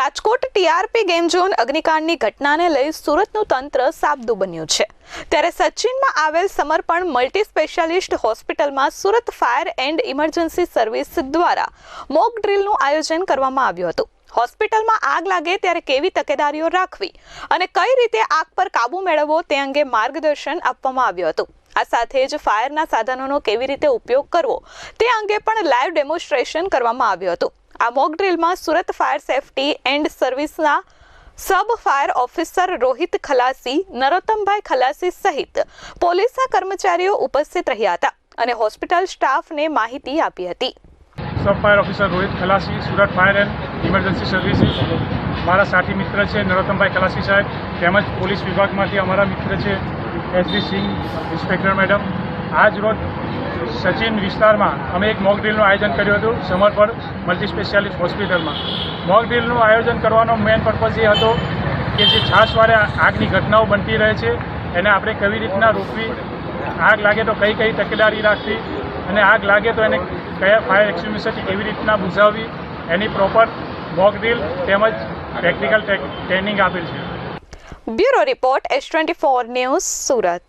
Rajkot TRP game zone અગ્નિકાંડની ઘટનાને લઈ સુરતનું તંત્ર સાબદું બન્યું છે. ત્યારે સચિનમાં આવેલ સમર્પણ મલ્ટી સ્પેશિયાલિસ્ટ હોસ્પિટલમાં Surat fire and emergency service દ્વારા મોક ડ્રીલનું આયોજન કરવામાં આવ્યું હતું. હોસ્પિટલમાં આગ લાગે ત્યારે કેવી તકેદારીઓ રાખવી અને કઈ રીતે આગ પર કાબુ મેળવવો તે અંગે માર્ગદર્શન આપવામાં આવ્યું હતું. આ સાથે જ ફાયરના સાધનોનો કેવી રીતે ઉપયોગ કરવો તે અંગે પણ લાઈવ ડેમોન્સ્ટ્રેશન કરવામાં આવ્યું હતું. આ મોક ડ્રીલમાં Surat fire safety and સર્વિસના sub fire officer Rohit Khalasi, Narottambhai Khalasi સહિત પોલીસના કર્મચારીઓ ઉપસ્થિત રહ્યા હતા અને હોસ્પિટલ સ્ટાફને માહિતી આપી હતી. Sub fire officer Rohit Khalasi, Surat fire and emergency services. મારા સાથી મિત્ર છે નરોત્તમભાઈ ખલાસી સાહેબ, તેમજ પોલીસ વિભાગમાંથી અમારા મિત્ર છે એસબી સિંહ, ઇન્સ્પેક્ટર મેડમ. આજ રોજ સચિન વિસ્તારમાં અમે એક મોક ડ્રીલનું આયોજન કર્યું હતું સમર્પણ મલ્ટી સ્પેશિયાલિસ્ટ હોસ્પિટલમાં મોક ડ્રીલનું આયોજન કરવાનો મેઇન પર્પઝ એ હતો કે જે છાશવારે આગની ઘટનાઓ બનતી રહે છે, એને આપણે કેવી રીતના રોકવી, આગ લાગે તો કઈ કઈ તકેદારી રાખવી, અને આગ લાગે તો એને કયા ફાયર એક્સ્ટિંગ્વિશરથી કેવી રીતના બુઝાવવી, એની પ્રોપર મોક ડ્રીલ તેમજ પ્રેક્ટિકલ ટ્રેનિંગ આપેલ છે. Bureau report S twenty four news Surat.